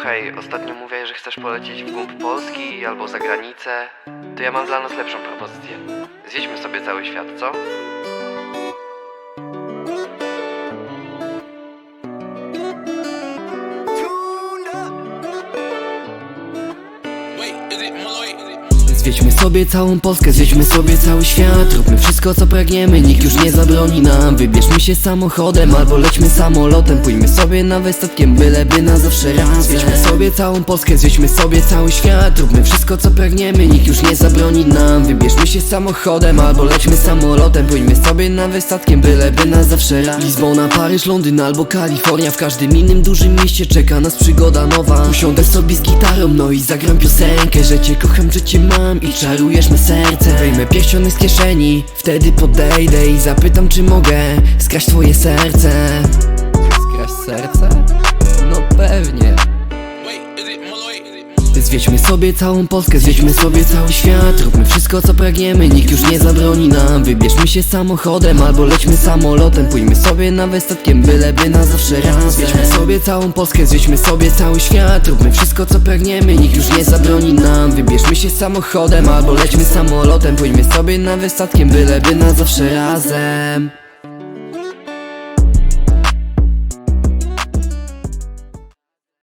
Słuchaj, ostatnio mówiłeś, że chcesz polecieć w głąb Polski albo za granicę. To ja mam dla nas lepszą propozycję. Zjedźmy sobie cały świat, co? Wait, is it Malloy? Zwiedźmy sobie całą Polskę, zwiedźmy sobie cały świat. Róbmy wszystko co pragniemy, nikt już nie zabroni nam. Wybierzmy się samochodem albo lećmy samolotem. Pójdźmy sobie nawet statkiem, byleby na zawsze raz. Zwiedźmy sobie całą Polskę, zwiedźmy sobie cały świat. Róbmy wszystko co pragniemy, nikt już nie zabroni nam. Wybierzmy się samochodem albo lećmy samolotem. Pójdźmy sobie nawet statkiem, byleby na zawsze raz. Lizbona, Paryż, Londyn albo Kalifornia. W każdym innym dużym mieście czeka nas przygoda nowa. Usiądę sobie z gitarą, no i zagram piosenkę. Że cię kocham, że cię mam i czarujesz me serce Wyjmę pierścionek z kieszeni, wtedy podejdę i zapytam czy mogę Skraść twoje serce Skraść serce? Zwiedźmy sobie całą Polskę, zwiedźmy sobie cały świat. Róbmy wszystko co pragniemy, nikt już nie zabroni nam. Wybierzmy się samochodem albo lećmy samolotem. Pójdźmy sobie nawet statkiem, byleby na zawsze razem Zwiedźmy sobie całą Polskę, zwiedźmy sobie cały świat. Róbmy wszystko co pragniemy, nikt już nie zabroni nam. Wybierzmy się samochodem albo lećmy samolotem. Pójdźmy sobie nawet statkiem, byleby na zawsze razem